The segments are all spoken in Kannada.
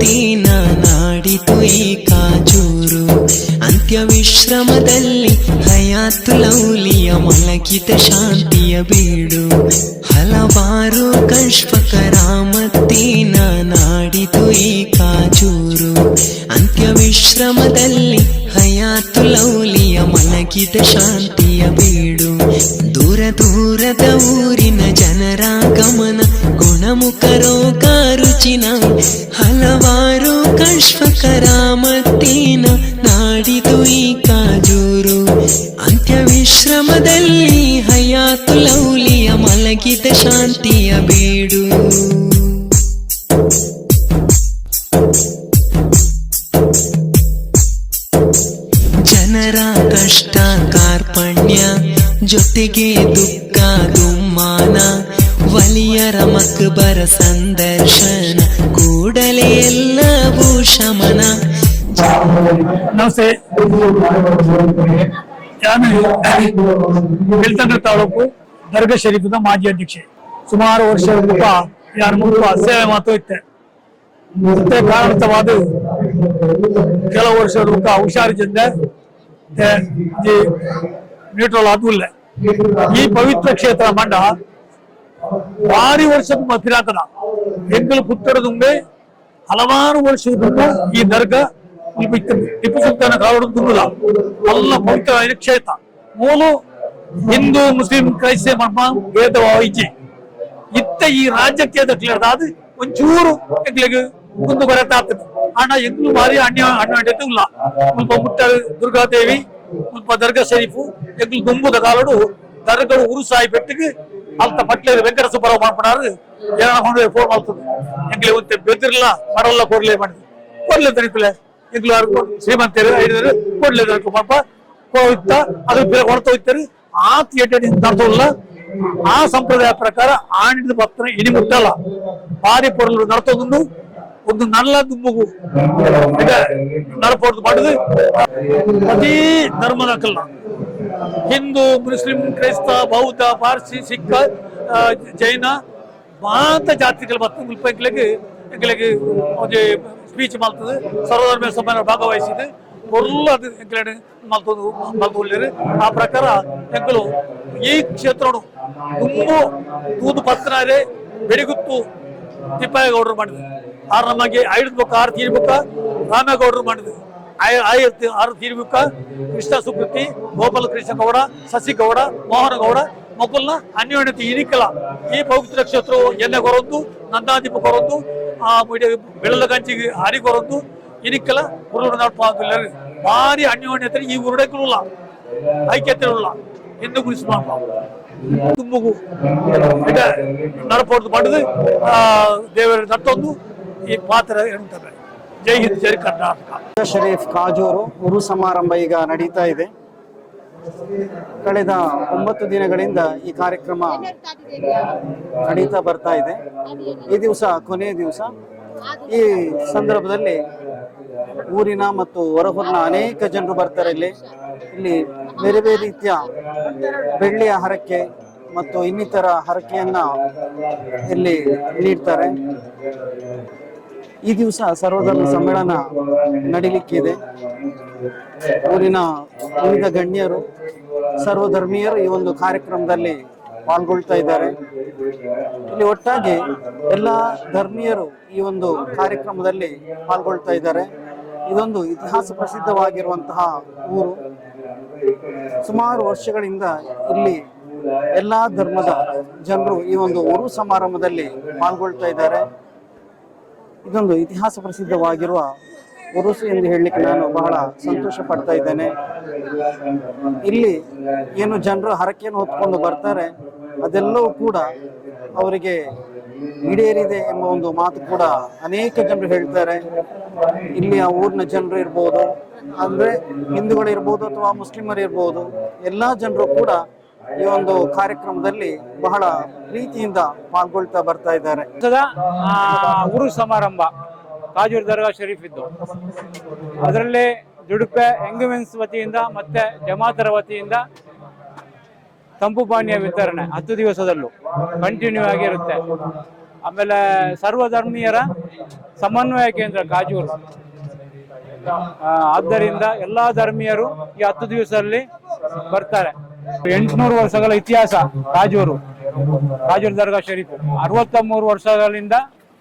ಕರಾಮತ್ತಿನ ನಾಡಿತು ಈ ಕಾಜೂರು. ಅಂತ್ಯ ವಿಶ್ರಮದಲ್ಲಿ ಹಯಾತು ಲೌಲಿಯ ಮಲಗಿದ ಶಾಂತಿಯ ಬೀಡು. ಹಲವಾರು ಕಶ್ಪ ಕರಾಮತ್ತಿನ ನಾಡಿತು ಈ ಕಾಜೂರು. ಅಂತ್ಯ ವಿಶ್ರಮದಲ್ಲಿ ಹಯಾತು ಲೌಲಿಯ ಮಲಗಿದ ಶಾಂತಿಯ ಬೀಡು. ದೂರ ದೂರದ ಊರಿನ ಜನರ ಗಮನ ಗುಣಮುಖರೋ ಕಾರುಚಿನ ಹಲವಾರು ಕಶ್ವ ನಾಡಿದು ಈ ಕಾಜೂರು. ಅಂತ್ಯ ವಿಶ್ರಮದಲ್ಲಿ ಹಯಾತು ಲೌಲಿಯ ಮಲಗಿದ ಶಾಂತಿಯ ಬೀಡು. ಜನರ ಕಷ್ಟ, ಕಾರ್ಪಣ್ಯ, ಜೊತೆಗೆ ದುಃಖ, ದುಮ್ಮಾನ, ವಲಿಯರ ಮಕ್ಬರ ಸಂದರ್ಶನ, ಕೂಡಲೇ ಎಲ್ಲವೂ ಶಮನ ನಮಸ್ತೆ ಬೆಳ್ತಂಡ ತಾಲೂಕು ದರ್ಗಾ ಶರೀಫದ ಮಾಜಿ ಅಧ್ಯಕ್ಷೆ ಸುಮಾರು ವರ್ಷದ ಮುಖ ಯಾರ ಮುಖ ಸೇವೆ ಮಾತು ಇತ್ತೆ. ಮತ್ತೆ ಕಾರಣವಾದ ಕೆಲವು ವರ್ಷದ ಮುಖ ಹುಷಾರಿದ್ದ ನ್ಯೂಟ್ರಲ್ ಆದ್ವಿಲ್ಲ ಈ ಪವಿತ್ರ ಕ್ಷೇತ್ರ ಮಂಡ ಭಾರಿ ವರ್ಷದ ಮತ್ತಿರಾಕದ ಎಂಕಲ್ ಪುತ್ತರದುಂಬೆ ಹಲವಾರು ವರ್ಷದಿಂದ ಈ ದರ್ಗಾ. ಟಿಪ್ಪು ಸುಲ್ತಾನ ಕಾವಡು ತುಂಬುದ ಎಲ್ಲ ಪವಿತ್ರ ಕ್ಷೇತ್ರ ಮೂಲ ಹಿಂದೂ, ಮುಸ್ಲಿಂ, ಕ್ರೈಸ್ತ ಮರ್ಮ ಇಜ್ಜೆ ಇತ್ತ ಈ ರಾಜ್ಯಕ್ಕೆ ಅದಕ್ಕೆ ಒಂಚೂರು ಎಂಗ್ಲಿಗೆ ಮುಂದೆ ಬರತ್ತಾಗ್ತದೆ ಹಣ ಎಂಗ್ಲು ಬಾರಿ ಅಣ್ಣ ಅಣ್ಣ ಇಲ್ಲ. ಸ್ವಲ್ಪ ಮುಟ್ಟ ದುರ್ಗಾದೇವಿ, ಮುಲ್ಪ ದರ್ಗಾ ಶರೀಫು ಎಂಗ್ಲು ದುಂಬುದ ಕಾಲಡು ದರ್ಗಡು ಉರುಸಾಯಿ ಬೆಟ್ಟಿಗೆ ಅಲ್ತ ಪಟ್ಲೆ ವೆಂಕಟ ಸುಬ್ಬರಾವ್ ಮಾಡ್ಬಿಡಾರು ಏನ ಹೊಂಡ ಫೋನ್ ಮಾಡ್ತದೆ ಎಂಗ್ಲಿ ಒಂತೆ ಬೆದಿರ್ಲ ಮಾಡಲ್ಲ ಕೊಡ್ಲೇ ಮಾಡಿದ್ರು ಕೊಡ್ಲೆ ತನಿಪಿಲೆ ಎಂಗ್ಲು ಯಾರು ಶ್ರೀಮಂತರು ಐದರು ಕೊಡ್ಲೆ ತನಕ ಪಾಪ ಹೋಯ್ತ ಅದು ಹೊರತೋಯ್ತಾರೆ ಆ ಥಿಯೇಟರ್ ನಡೆದಲ್ಲ ಆ ಸಂಪ್ರದಾಯ ಪ್ರಕಾರ ಆಣಿದ ಭಕ್ತನ ಇನಿ ಮುಟ್ಟಲ್ಲ ಭಾರಿ ಪೊರಲು ನಡ್ತೊಂದು ಒಂದು ನಲ್ಲ ದುಮ್ಮಗು ನಡಪೋದು ಮಾಡುದು ಪ್ರತಿ ಧರ್ಮದ ಕಲ್ಲ ಹಿಂದೂ, ಮುಸ್ಲಿಂ, ಕ್ರೈಸ್ತ, ಬೌದ್ಧ, ಪಾರ್ಸಿ, ಸಿಖ್ ಜೈನ, ಮಾತ ಜಾತಿಗಳ ಭಕ್ತ ಮುಲ್ಪಂಕ್ಲಿಗೆ ಎಂಗಳಿಗೆ ಒಂದು ಸ್ಪೀಚ್ ಮಾಡ್ತದೆ. ಸರ್ವಧರ್ಮ ಸಮಾನ ಭಾಗವಹಿಸಿದೆ. ಎಲ್ಲ ಅದು ಎಂಕ್ಲೆಡ್ ಮಲ್ತೊಂದು ಮಲ್ತೊಳ್ಳಿರು ಆ ಪ್ರಕಾರ ಎಂಗಳು ಈ ಕ್ಷೇತ್ರನು ತುಂಬು ತೂದು ಪತ್ತನಾರೆ ಬೆಡಿಗುತ್ತು ತಿಪ್ಪಾಯಗೌಡರು ಮಾಡಿದೆ. ಆರು ನಮಗೆ ಐದು ಬುಕ್ಕ ಆರು ತೀರಿ ಬುಕ್ಕ ರಾಮೇಗೌಡರು ಮಾಡಿದೆ. ಆರು ತೀರಿ ಬುಕ್ಕ ಕೃಷ್ಣ ಸುಕೃತಿ, ಗೋಪಾಲ ಕೃಷ್ಣ ಗೌಡ ಸಸಿಗೌಡ ಮೋಹನ ಗೌಡ ಮಕ್ಕಳನ್ನ ಅನ್ಯೋನ್ಯತೆ ಇರಿಕಲ ಈ ಪವಿತ್ರ ಕ್ಷೇತ್ರವು ಎಣ್ಣೆ ಕೊರೊಂದು ನಂದಾದೀಪ ಕೊರೊಂದು ಆ ಬೆಳದ ಗಂಚಿಗೆ ಹರಿ ಕೊರೊಂದು ಇರಿಕಲ ನಡ್ಪಾದಿಲ್ಲ ಭಾರಿ ಅನ್ಯೋನ್ಯತೆ ಈ ಉರುಡಕ್ಕೂ ಐಕ್ಯತೆ ಇಲ್ಲ. ಎಂದು ಗುರುಸಿ ತುಂಬುಗು ನಡಪೋದು ಪಡೆದು ದೇವರ ನಟ್ಟೊಂದು ಈ ಪಾತ್ರ ಹೇಳ್ತಾರೆ ಜೈ ಹಿಂದ್, ಜೈ ಕರ್ನಾಟಕ. ಶರೀಫ್ ಕಾಜೂರು ಗುರು ಸಮಾರಂಭ ಈಗ ನಡೀತಾ ಇದೆ. ಕಳೆದ ಒಂಬತ್ತು ದಿನಗಳಿಂದ ಈ ಕಾರ್ಯಕ್ರಮ ನಡೀತಾ ಬರ್ತಾ ಇದೆ. ಈ ದಿವಸ, ಕೊನೆಯ ದಿವಸ, ಈ ಸಂದರ್ಭದಲ್ಲಿ ಊರಿನ ಮತ್ತು ಹೊರಹೂರಿನ ಅನೇಕ ಜನರು ಬರ್ತಾರೆ ಇಲ್ಲಿ. ಇಲ್ಲಿ ಬೇರೆ ಬೇರೆ ರೀತಿಯ ಬೆಳ್ಳಿಯ ಹರಕೆ ಮತ್ತು ಇನ್ನಿತರ ಹರಕೆಯನ್ನ ಇಲ್ಲಿ ನೀಡ್ತಾರೆ. ಈ ದಿವಸ ಸರ್ವಧರ್ಮ ಸಮ್ಮೇಳನ ನಡೀಲಿಕ್ಕಿದೆ. ಊರಿನ ವಿವಿಧ ಗಣ್ಯರು, ಸರ್ವಧರ್ಮೀಯರು ಈ ಒಂದು ಕಾರ್ಯಕ್ರಮದಲ್ಲಿ ಪಾಲ್ಗೊಳ್ತಾ ಇದ್ದಾರೆ. ಇಲ್ಲಿ ಒಟ್ಟಾಗಿ ಎಲ್ಲ ಧರ್ಮೀಯರು ಈ ಒಂದು ಕಾರ್ಯಕ್ರಮದಲ್ಲಿ ಪಾಲ್ಗೊಳ್ತಾ ಇದ್ದಾರೆ. ಇದೊಂದು ಇತಿಹಾಸ ಪ್ರಸಿದ್ಧವಾಗಿರುವಂತಹ ಊರು. ಸುಮಾರು ವರ್ಷಗಳಿಂದ ಇಲ್ಲಿ ಎಲ್ಲಾ ಧರ್ಮದ ಜನರು ಈ ಒಂದು ಊರು ಸಮಾರಂಭದಲ್ಲಿ ಪಾಲ್ಗೊಳ್ತಾ ಇದ್ದಾರೆ. ಇದೊಂದು ಇತಿಹಾಸ ಪ್ರಸಿದ್ಧವಾಗಿರುವ ಉರುಸು ಎಂದು ಹೇಳಲಿಕ್ಕೆ ನಾನು ಬಹಳ ಸಂತೋಷ ಪಡ್ತಾ ಇದ್ದೇನೆ. ಇಲ್ಲಿ ಏನು ಜನರು ಹರಕೆಯನ್ನು ಹೊತ್ಕೊಂಡು ಬರ್ತಾರೆ, ಅದೆಲ್ಲವೂ ಕೂಡ ಅವರಿಗೆ ಈಡೇರಿದೆ ಎಂಬ ಒಂದು ಮಾತು ಕೂಡ ಅನೇಕ ಜನರು ಹೇಳ್ತಾರೆ. ಇಲ್ಲಿ ಆ ಊರಿನ ಜನರು ಇರ್ಬೋದು, ಅಂದ್ರೆ ಹಿಂದೂಗಳು ಇರ್ಬೋದು ಅಥವಾ ಮುಸ್ಲಿಮರು ಇರ್ಬೋದು, ಎಲ್ಲಾ ಜನರು ಕೂಡ ಈ ಒಂದು ಕಾರ್ಯಕ್ರಮದಲ್ಲಿ ಬಹಳ ಪ್ರೀತಿಯಿಂದ ಪಾಲ್ಗೊಳ್ತಾ ಬರ್ತಾ ಇದ್ದಾರೆ. ಉರು ಸಮಾರಂಭ, ಕಾಜೂರ್ ದರ್ಗಾ ಶರೀಫ್ ಇದ್ದು. ಅದರಲ್ಲಿ ದುಡುಪೆ ಎಂಗುವೆನ್ಸ್ ವತಿಯಿಂದ ಮತ್ತೆ ಜಮಾತರ ವತಿಯಿಂದ ತಂಪು ಪಾನೀಯ ವಿತರಣೆ ಹತ್ತು ದಿವಸದಲ್ಲೂ ಕಂಟಿನ್ಯೂ ಆಗಿರುತ್ತೆ. ಆಮೇಲೆ ಸರ್ವಧರ್ಮೀಯರ ಸಮನ್ವಯ ಕೇಂದ್ರ ಕಾಜೂರು. ಆದ್ದರಿಂದ ಎಲ್ಲಾ ಧರ್ಮೀಯರು ಈ ಹತ್ತು ದಿವಸದಲ್ಲಿ ಬರ್ತಾರೆ. ಎಂಟುನೂರು ವರ್ಷಗಳ ಇತಿಹಾಸ ಕಾಜೂರು ರಾಜೂರು ದರ್ಗಾ ಶರೀಫ್. ಅರವತ್ತ ಮೂರು ವರ್ಷಗಳಿಂದ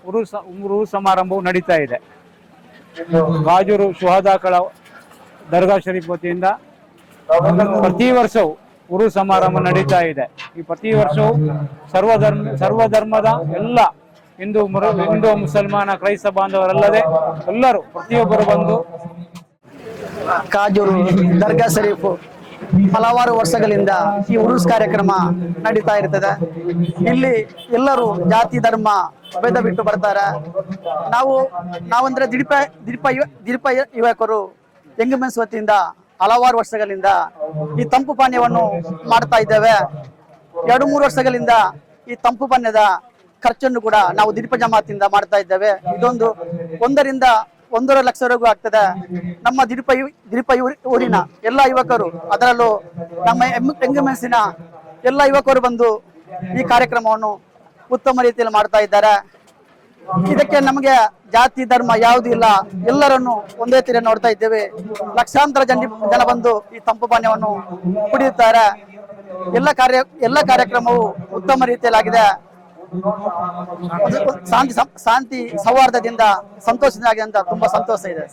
ಉರು ಉರು ಸಮಾರಂಭವು ನಡೀತಾ ಇದೆ. ಕಾಜೂರು ಶುಹದಾಕಳ ದರ್ಗಾ ಶರೀಫ್ ವತಿಯಿಂದ ಪ್ರತಿ ವರ್ಷವೂ ಉರು ಸಮಾರಂಭ ನಡೀತಾ ಇದೆ. ಈ ಪ್ರತಿ ವರ್ಷವೂ ಸರ್ವಧರ್ಮ, ಸರ್ವಧರ್ಮದ ಎಲ್ಲ ಹಿಂದೂ ಮುರು ಹಿಂದೂ ಮುಸಲ್ಮಾನ ಕ್ರೈಸ್ತ ಬಾಂಧವರಲ್ಲದೆ ಎಲ್ಲರೂ ಪ್ರತಿಯೊಬ್ಬರು ಬಂದು ಕಾಜೂರು ದರ್ಗಾ ಶರೀಫ್ ಹಲವಾರು ವರ್ಷಗಳಿಂದ ಈ ಉರುಸ್ ಕಾರ್ಯಕ್ರಮ ನಡೀತಾ ಇರ್ತದೆ. ಇಲ್ಲಿ ಎಲ್ಲರೂ ಜಾತಿ, ಧರ್ಮ, ಭೇದ ಬಿಟ್ಟು ಬರ್ತಾರೆ. ನಾವು, ನಾವಂದ್ರೆ ದಿಡಿಪ ದಿಡಿಪ ದಿಡಿಪ ಯುವಕರು ಮೆನ್ಸ್ ವತಿಯಿಂದ ಹಲವಾರು ವರ್ಷಗಳಿಂದ ಈ ತಂಪು ಪಾನೀಯವನ್ನು ಮಾಡ್ತಾ ಇದ್ದೇವೆ. ಎರಡು, ಮೂರು ವರ್ಷಗಳಿಂದ ಈ ತಂಪು ಪಾನೀಯದ ಖರ್ಚನ್ನು ಕೂಡ ನಾವು ದಿಡಿಪ ಜಮಾತಿಯಿಂದ ಮಾಡ್ತಾ ಇದ್ದೇವೆ. ಇದೊಂದು ಒಂದರಿಂದ ಒಂದೂವರೆ ಲಕ್ಷವರೆಗೂ ಆಗ್ತದೆ. ನಮ್ಮ ದಿಡಿಪ ಯು- ದಿಡಿಪ ಊರಿನ ಎಲ್ಲ ಯುವಕರು, ಅದರಲ್ಲೂ ನಮ್ಮ ಎಂಗಮೆನ್ಸಿನ ಎಲ್ಲ ಯುವಕರು ಬಂದು ಈ ಕಾರ್ಯಕ್ರಮವನ್ನು ಉತ್ತಮ ರೀತಿಯಲ್ಲಿ ಮಾಡ್ತಾ ಇದ್ದಾರೆ. ಇದಕ್ಕೆ ನಮಗೆ ಜಾತಿ, ಧರ್ಮ ಯಾವುದೂ ಇಲ್ಲ. ಎಲ್ಲರನ್ನು ಒಂದೇ ತೀರ ನೋಡ್ತಾ ಇದ್ದೇವೆ. ಲಕ್ಷಾಂತರ ಜನ ಜನ ಬಂದು ಈ ತಂಪು ಪಾನೀಯವನ್ನು ಕುಡಿಯುತ್ತಾರೆ. ಎಲ್ಲ ಕಾರ್ಯ, ಎಲ್ಲ ಕಾರ್ಯಕ್ರಮವು ಉತ್ತಮ ರೀತಿಯಲ್ಲಾಗಿದೆ. ಶಾಂತಿ ಸೌಹಾರ್ದದಿಂದ ಸಂತೋಷದಿಂದ ಅಂತ ತುಂಬಾ ಸಂತೋಷ ಇದೆ.